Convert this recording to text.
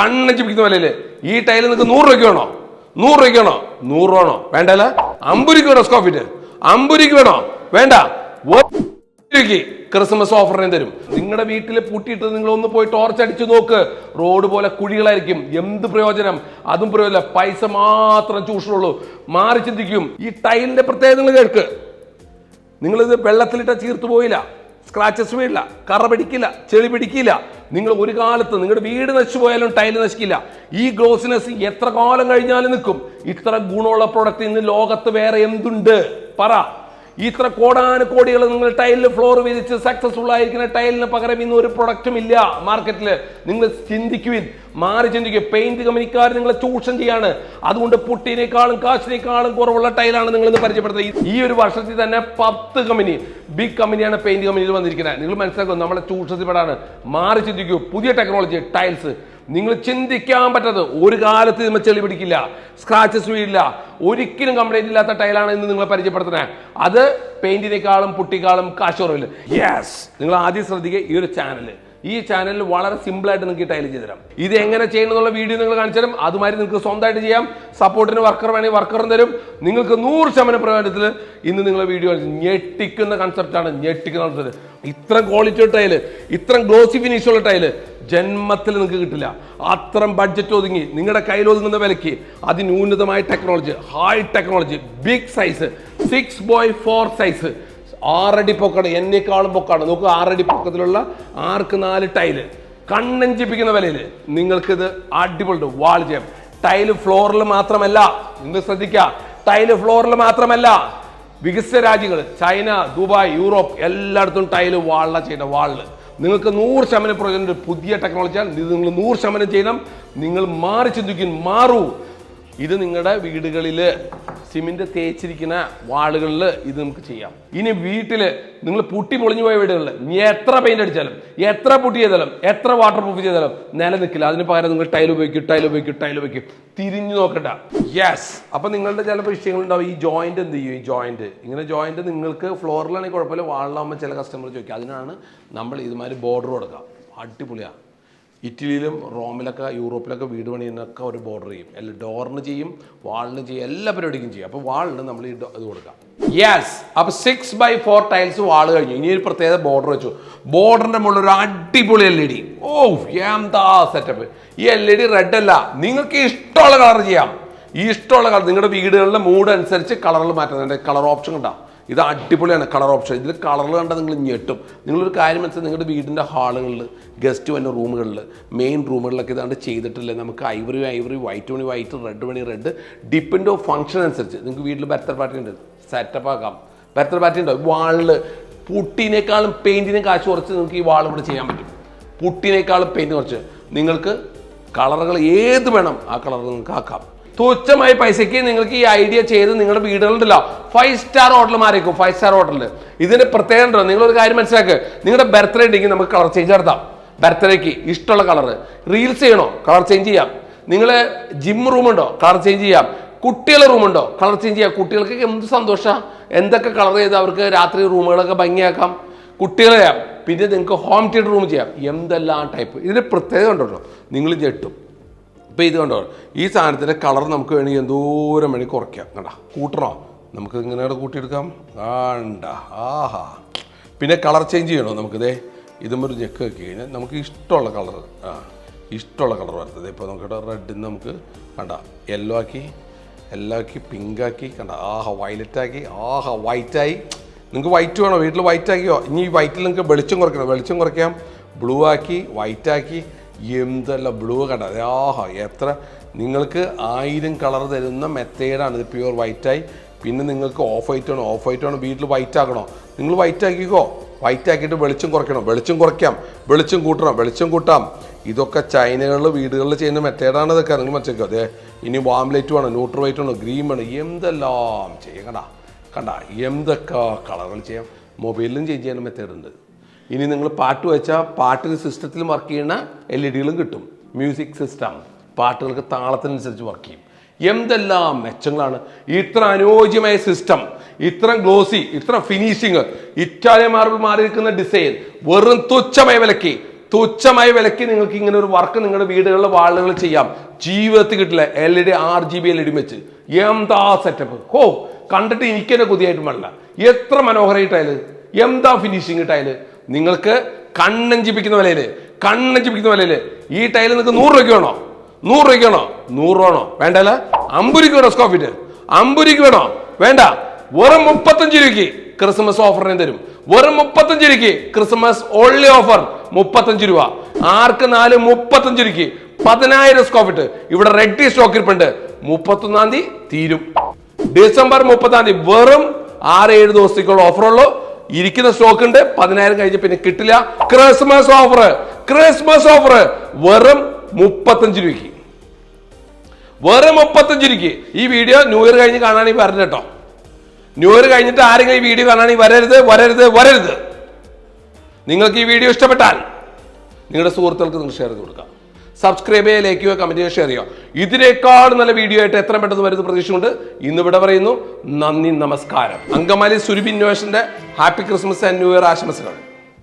കണ്ണഞ്ചി പിടിക്കുന്ന വിലയിൽ. ഈ ടൈൽ നിങ്ങൾക്ക് നൂറ് രൂപയ്ക്ക് വേണോ? നൂറ് രൂപയ്ക്ക് വേണോ? നൂറ് വേണോ? വേണ്ടല്ല? അമ്പത് രൂപയ്ക്ക് വേണോ സ്കോഫിറ്റ് അമ്പുരിക്ക് വേണോ? വേണ്ട. ക്രിസ്മസ് ഓഫറിനെ തരും. നിങ്ങളുടെ വീട്ടിൽ പൂട്ടിയിട്ട് നിങ്ങൾ ഒന്ന് പോയി ടോർച്ച് അടിച്ചു നോക്ക്. റോഡ് പോലെ കുഴികളായിരിക്കും. എന്ത് പ്രയോജനം? അതും പ്രയോജനം. പൈസ മാത്രം ചൂഷണുള്ളൂ മാറി ചിന്തിക്കും. ഈ ടൈലിന്റെ പ്രത്യേകത നിങ്ങൾ കേൾക്ക്. നിങ്ങളിത് വെള്ളത്തിലിട്ട ചീർത്തു പോയില്ല. സ്ക്രാച്ചസ് വീഴില്ല കറ പിടിക്കില്ല ചെളി പിടിക്കില്ല. നിങ്ങൾ ഒരു കാലത്ത് നിങ്ങളുടെ വീട് നശിച്ചു പോയാലും ടൈൽ നശിക്കില്ല. ഈ ഗ്ലോസിനെസ് എത്ര കാലം കഴിഞ്ഞാലും നിൽക്കും. ഇത്ര ഗുണമുള്ള പ്രൊഡക്റ്റ് ഇന്ന് ലോകത്ത് വേറെ എന്തുണ്ട്? പറ. ഇത്ര കോടാനുകോടികൾ നിങ്ങൾ ടൈലിൽ ഫ്ലോർ വിരിച്ച് സക്സസ്ഫുൾ ആയിരിക്കുന്ന ടൈലിന് പകരം ഇന്ന് ഒരു പ്രൊഡക്റ്റും ഇല്ല. മാർക്കറ്റിൽ നിങ്ങൾ ചിന്തിക്കുവിൻ. മാറി ചിന്തിക്കുക പെയിന്റ് കമ്പനിക്കാർ നിങ്ങളെ ചൂഷണം ചെയ്യാണ്. അതുകൊണ്ട് പുട്ടിനേക്കാളും കാശിനേക്കാളും കുറവുള്ള ടൈലാണ് നിങ്ങൾ ഇന്ന് പരിചയപ്പെടുത്തുന്നത്. ഈ ഒരു വർഷത്തിൽ തന്നെ പത്ത് കമ്പനി ബിഗ് കമ്പനിയാണ് പെയിന്റ് കമ്പനിയിൽ വന്നിരിക്കുന്നത്. നിങ്ങൾ മനസ്സിലാക്കും നമ്മളെ ചൂഷണത്തിൽപ്പെടാണ്. മാറി ചിന്തിക്കൂ. പുതിയ ടെക്നോളജി ടൈൽസ് നിങ്ങൾ ചിന്തിക്കാൻ പറ്റാത്തത്. ഒരു കാലത്ത് നമ്മൾ ചെളി പിടിക്കില്ല സ്ക്രാച്ചസ് വീഴില്ല. ഒരിക്കലും കംപ്ലൈന്റ് ഇല്ലാത്ത ടൈലാണ് ഇന്ന് നിങ്ങളെ പരിചയപ്പെടുത്തുന്നത്. അത് പെയിന്റിനേക്കാളും പുട്ടിക്കാളും കാശ് കുറവില്ല. യെസ് നിങ്ങൾ ആദ്യം ശ്രദ്ധിക്കുക ഈ ഒരു ചാനൽ ഈ ചാനലിൽ വളരെ സിമ്പിൾ ആയിട്ട് നിങ്ങൾക്ക് ടൈൽ ചെയ്ത് തരാം ഇത് എങ്ങനെ ചെയ്യണം എന്നുള്ള വീഡിയോ നിങ്ങൾ കാണിച്ചു തരും. അതുമാതിരി നിങ്ങൾക്ക് സ്വന്തമായിട്ട് ചെയ്യാം. സപ്പോർട്ടിന് വർക്കർ വേണമെങ്കിൽ വർക്കറും തരും. നിങ്ങൾക്ക് നൂറ് ശതമാനം പ്രകാരത്തിൽ ഇന്ന് നിങ്ങളെ വീഡിയോ ഞെട്ടിക്കുന്ന കൺസെപ്റ്റാണ് ഞെട്ടിക്കുന്ന കൺസെപ്റ്റ് ഇത്ര ക്വാളിറ്റി ടൈൽ ഇത്ര ഗ്ലോസി ഫിനിഷ് ഉള്ള ടൈൽ ജന്മത്തിൽ നിങ്ങൾക്ക് കിട്ടില്ല. അത്രയും ബഡ്ജറ്റ് ഒതുങ്ങി. നിങ്ങളുടെ കയ്യിൽ ഒതുങ്ങുന്ന വിലയ്ക്ക് അതിന്യൂനതമായ technology high technology big size six by four size ആറടി പൊക്കാണ് എന്നെക്കാളും പൊക്കാണ്. നോക്കുക ആറടി പൊക്കത്തിലുള്ള ആർക്ക് നാല് ടൈൽ? കണ്ണഞ്ചിപ്പിക്കുന്ന വിലയിൽ നിങ്ങൾക്കിത് അടിപൊളി വാൾ ചെയ്യാം. ടൈൽ ഫ്ലോറിൽ മാത്രമല്ല നിങ്ങൾ ശ്രദ്ധിക്കുക. ടൈൽ ഫ്ലോറിൽ മാത്രമല്ല വികസിത രാജ്യങ്ങൾ ചൈന ദുബായ് യൂറോപ്പ് എല്ലായിടത്തും ടൈൽ വാളിലാണ് ചെയ്യുന്നത് വാളിൽ നിങ്ങൾക്ക് നൂറ് ശതമാനം പ്രയോജനം. പുതിയ ടെക്നോളജിയാണ്. ഇത് നിങ്ങൾ നൂറ് ശതമാനം ചെയ്യണം നിങ്ങൾ മാറി ചിന്തിക്കും മാറൂ. ഇത് നിങ്ങളുടെ വീടുകളിൽ സിമെന്റ് തേച്ചിരിക്കുന്ന വാളുകളിൽ ഇത് നമുക്ക് ചെയ്യാം. ഇനി വീട്ടിൽ നിങ്ങൾ പുട്ടി പൊളിഞ്ഞു പോയ വീടുകളിൽ ഇനി എത്ര പെയിന്റ് അടിച്ചാലും എത്ര പുട്ടി ചെയ്താലും എത്ര വാട്ടർ പ്രൂഫ് ചെയ്താലും നിലനിൽക്കില്ല. അതിന് പകരം നിങ്ങൾ ടൈൽ ഉപയോഗിക്കും ടൈൽ ഉപയോഗിക്കും ടൈൽ ഉപയോഗിക്കും. തിരിഞ്ഞു നോക്കണ്ട. യെസ് അപ്പൊ നിങ്ങളുടെ ചില വിഷയങ്ങൾ ഉണ്ടാവും ഈ ജോയിന്റ് എന്ത് ചെയ്യും? ഈ ജോയിന്റ് ഇങ്ങനെ ജോയിന്റ് നിങ്ങൾക്ക് ഫ്ലോറിലാണെങ്കിൽ കുഴപ്പമില്ല വാളിലാകുമ്പോൾ ചില കസ്റ്റമർ ചോദിക്കും. അതിനാണ് നമ്മൾ ഇതുമാതിരി ബോർഡർ കൊടുക്കുക. അടിപൊളിയാണ് ഇറ്റലിയിലും റോമിലൊക്കെ യൂറോപ്പിലൊക്കെ വീട് പണിയുന്നൊക്കെ ഒരു ബോർഡർ ചെയ്യും. എല്ലാ ഡോറിന് ചെയ്യും വാളിന് ചെയ്യും എല്ലാ പരിപാടിക്കും ചെയ്യും. അപ്പോൾ വാളിന് നമ്മൾ ഇത് കൊടുക്കാം. യെസ് അപ്പോൾ six by four tiles wall കഴിഞ്ഞു. ഇനി ഒരു പ്രത്യേക ബോർഡർ വെച്ചു. ബോർഡറിന്റെ മുകളിൽ ഒരു അടിപൊളി എൽ ഇ ഡി ഓ എന്താ സെറ്റപ്പ് ഈ എൽ ഇ ഡി റെഡ് അല്ല. നിങ്ങൾക്ക് ഇഷ്ടമുള്ള കളർ ചെയ്യാം. ഈ ഇഷ്ടമുള്ള കളർ നിങ്ങളുടെ വീടുകളിലെ മൂഡ് അനുസരിച്ച് കളറിൽ മാറ്റുന്നുണ്ട് കളർ ഓപ്ഷൻ കണ്ടാ. ഇത് അടിപൊളിയാണ് കളർ ഓപ്ഷൻ. ഇതിൽ കളറിൽ കണ്ടാൽ നിങ്ങൾ ഞെട്ടും. നിങ്ങളൊരു കാര്യം മനസ്സിലായി. നിങ്ങളുടെ വീടിന്റെ ഹാളുകളിൽ ഗസ്റ്റ് വന്ന റൂമുകളിൽ മെയിൻ റൂമുകളിലൊക്കെ ഇതാണ്ട് ചെയ്തിട്ടില്ല? നമുക്ക് ivory ivory white money white red money red depend of function അനുസരിച്ച്. നിങ്ങൾക്ക് വീട്ടിൽ ബർത്തർ പാർട്ടി ഉണ്ട്. സെറ്റപ്പ് ആക്കാം. ബർത്തർ പാർട്ടി ഉണ്ടാവും വാളിൽ പുട്ടിനേക്കാളും പെയിന്റിനെ കാശ് കുറച്ച് നിങ്ങൾക്ക് ഈ വാൾ ഇവിടെ ചെയ്യാൻ പറ്റും. പുട്ടിനേക്കാളും പെയിന്റ് കുറച്ച്. നിങ്ങൾക്ക് കളറുകൾ ഏത് വേണം ആ കളർ നിങ്ങൾക്ക് ആക്കാം. തുച്ഛമായ പൈസയ്ക്ക് നിങ്ങൾക്ക് ഈ ഐഡിയ ചെയ്ത് നിങ്ങളുടെ വീടുകളുണ്ടല്ലോ ഫൈവ് സ്റ്റാർ ഹോട്ടൽ മാറിക്കും ഫൈവ് സ്റ്റാർ ഹോട്ടലിൽ ഇതിന്റെ പ്രത്യേകത ഉണ്ടോ? ഒരു കാര്യം മനസ്സിലാക്കുക നിങ്ങളുടെ ബർത്ത്ഡേ ഉണ്ടെങ്കിൽ നമുക്ക് കളർ ചേഞ്ച് നടത്താം. ബർത്ത്ഡേക്ക് ഇഷ്ടമുള്ള കളർ റീൽസ് ചെയ്യണോ? കളർ ചേഞ്ച് ചെയ്യാം. നിങ്ങൾ ജിം ഉണ്ടോ? കളർ ചേഞ്ച് ചെയ്യാം. കുട്ടികളുടെ ഉണ്ടോ? കളർ ചേഞ്ച് ചെയ്യാം. കുട്ടികൾക്ക് എന്ത് സന്തോഷമാണ് എന്തൊക്കെ കളർ ചെയ്ത് അവർക്ക് രാത്രി റൂമുകളൊക്കെ ഭംഗിയാക്കാം? കുട്ടികളെ ചെയ്യാം. പിന്നെ നിങ്ങൾക്ക് ഹോം തിയേറ്റർ റൂം ചെയ്യാം. എന്തെല്ലാം ടൈപ്പ് ഇതിന് പ്രത്യേകത ഉണ്ടല്ലോ നിങ്ങൾ ഞെട്ടും ഇപ്പം ഇത് കണ്ടോ? ഈ സാധനത്തിന്റെ കളർ നമുക്ക് വേണമെങ്കിൽ എന്തോരം വേണമെങ്കിൽ കുറയ്ക്കാം. കണ്ട? കൂട്ടണോ? നമുക്ക് ഇങ്ങനെ കൂടെ കൂട്ടിയെടുക്കാം. ആണ്ട ആഹാ. പിന്നെ കളർ ചേഞ്ച് ചെയ്യണോ നമുക്കിതേ ഇതും ഒരു ഞെക്ക് വെക്കി കഴിഞ്ഞാൽ നമുക്ക് ഇഷ്ടമുള്ള കളർ. ആ ഇഷ്ടമുള്ള കളർ വരുത്തത് ഇപ്പോൾ നമുക്ക് റെഡിൽ നിന്ന് നമുക്ക് കണ്ട. യെല്ലോ ആക്കി യെല്ലോ ആക്കി പിങ്ക് ആക്കി കണ്ട. ആഹാ വയലറ്റ് ആക്കി ആഹാ വൈറ്റായി നിങ്ങൾക്ക് വൈറ്റ് വേണോ? വീട്ടിൽ വൈറ്റ് ആക്കിയോ? ഇനി ഈ വൈറ്റിൽ നിങ്ങൾക്ക് വെളിച്ചം കുറയ്ക്കണം. വെളിച്ചം കുറയ്ക്കാം. ബ്ലൂ ആക്കി വൈറ്റ് ആക്കി. എന്തെല്ലാം ബ്ലൂ കണ്ട ആഹാ എത്ര നിങ്ങൾക്ക് ആയിരം കളർ തരുന്ന മെത്തേഡാണ് ഇത് പ്യുവർ വൈറ്റായി പിന്നെ നിങ്ങൾക്ക് ഓഫ് വൈറ്റ് ആണോ ഓഫ് വൈറ്റ് ആണോ വീട്ടിൽ വൈറ്റ് ആക്കണോ? നിങ്ങൾ വൈറ്റ് ആക്കിക്കോ. വൈറ്റ് ആക്കിയിട്ട് വെളിച്ചം കുറയ്ക്കണം. വെളിച്ചം കുറയ്ക്കാം. വെളിച്ചം കൂട്ടണം. വെളിച്ചം കൂട്ടാം. ഇതൊക്കെ ചൈനകളിൽ വീടുകളിൽ ചെയ്യുന്ന മെത്തേഡാണ് ഇതൊക്കെ. നിങ്ങൾ മനസ്സിലാക്കുക അതെ ഇനി വാം ലൈറ്റ് വേണം. ന്യൂട്രൽ വൈറ്റ് വേണം. ഗ്രീൻ വേണം. എന്തെല്ലാം ചെയ്യാം കണ്ട? കണ്ട എന്തൊക്കെ കളറുകൾ ചെയ്യാം? മൊബൈലിലും ചേഞ്ച് ചെയ്യുന്ന മെത്തേഡ് ഉണ്ട് ഇനി നിങ്ങൾ പാട്ട് വെച്ചാൽ പാട്ടിന് സിസ്റ്റത്തിൽ വർക്ക് ചെയ്യുന്ന എൽ ഇ ഡികളും കിട്ടും. മ്യൂസിക് സിസ്റ്റം പാട്ടുകൾക്ക് താളത്തിനനുസരിച്ച് വർക്ക് ചെയ്യും. എന്തെല്ലാം മെച്ചങ്ങളാണ്. ഇത്ര അനുയോജ്യമായ സിസ്റ്റം ഇത്ര ഗ്ലോസി ഇത്ര ഫിനിഷിങ് ഇറ്റാലിയൻ മാർബിൾ മാറിയിരിക്കുന്ന ഡിസൈൻ വെറും തുച്ഛമായ വിലക്ക് തുച്ഛമായ വിലക്ക് നിങ്ങൾക്ക് ഇങ്ങനെ ഒരു വർക്ക് നിങ്ങളുടെ വീടുകളിലെ വാളുകൾ ചെയ്യാം. ജീവിതത്തിൽ കിട്ടില്ല L E D R G B L E D വെച്ച്. എന്താ സെറ്റപ്പ് ഹോ കണ്ടിട്ട് എനിക്ക് തന്നെ കൊതിയായിട്ട് പാടില്ല. എത്ര മനോഹരമായിട്ടായാലും എന്താ ഫിനിഷിങ് ടൈൽ നിങ്ങൾക്ക് കണ്ണഞ്ചിപ്പിക്കുന്ന വിലയിൽ കണ്ണഞ്ചിപ്പിക്കുന്ന വിലയിൽ ഈ ടൈൽ നിങ്ങൾക്ക് നൂറ് രൂപയ്ക്ക് വേണോ? നൂറ് രൂപയ്ക്ക് വേണോ? നൂറ് വേണോ? വേണ്ടല്ല അമ്പൂരിക്ക് വേണോ സ്കോഫിറ്റ് ഫീറ്റ് അമ്പൂരിക്ക് വേണോ? വേണ്ട. വെറും മുപ്പത്തഞ്ച് രൂപയ്ക്ക് ക്രിസ്മസ് ഓഫറിനെ തരും. വെറും മുപ്പത്തഞ്ച് രൂപയ്ക്ക് ക്രിസ്മസ് ഓൺലി ഓഫർ മുപ്പത്തഞ്ച് രൂപ. ആർക്ക് നാല് മുപ്പത്തഞ്ച് രൂപയ്ക്ക്? പതിനായിരം സ്കോഫിറ്റ് ഇവിടെ റെഡി സ്റ്റോക്ക് ഇരിപ്പുണ്ട്. മുപ്പത്തൊന്നാം തീയതി തീരും. ഡിസംബർ മുപ്പത്താം തീയതി വെറും ആറ് ഏഴ് ദിവസത്തേക്കുള്ള ഓഫറുള്ളൂ ഇരിക്കുന്ന സ്റ്റോക്ക് ഉണ്ട് പതിനായിരം കഴിഞ്ഞ് പിന്നെ കിട്ടില്ല. ക്രിസ്മസ് ഓഫർ ക്രിസ്മസ് ഓഫർ വെറും മുപ്പത്തഞ്ച് രൂപയ്ക്ക്. വെറും മുപ്പത്തഞ്ച് രൂപയ്ക്ക്. ഈ വീഡിയോ ന്യൂ ഇയർ കഴിഞ്ഞ് കാണാണെങ്കിൽ വരരുത് കേട്ടോ. ന്യൂ ഇയർ കഴിഞ്ഞിട്ട് ആരെങ്കിലും ഈ വീഡിയോ കാണാണെങ്കിൽ വരരുത് വരരുത് വരരുത്. നിങ്ങൾക്ക് ഈ വീഡിയോ ഇഷ്ടപ്പെട്ടാൽ നിങ്ങളുടെ സുഹൃത്തുക്കൾക്ക് നിങ്ങൾ ഷെയർ ചെയ്ത് കൊടുക്കാം. സബ്സ്ക്രൈബ് ചെയ്യുക ലൈക്ക് ചെയ്യുക കമന്റ് ചെയ്യുക ഷെയർ ചെയ്യുക. ഇതിനേക്കാൾ നല്ല വീഡിയോ ആയിട്ട് എത്ര പെട്ടെന്ന് വരുന്ന പ്രതീക്ഷയുണ്ട് ഇന്ന് ഇവിടെ പറയുന്നു നന്ദി നമസ്കാരം. Angamaly ഇന്നോവേഷന്റെ happy Christmas and new year ആശംസകൾ.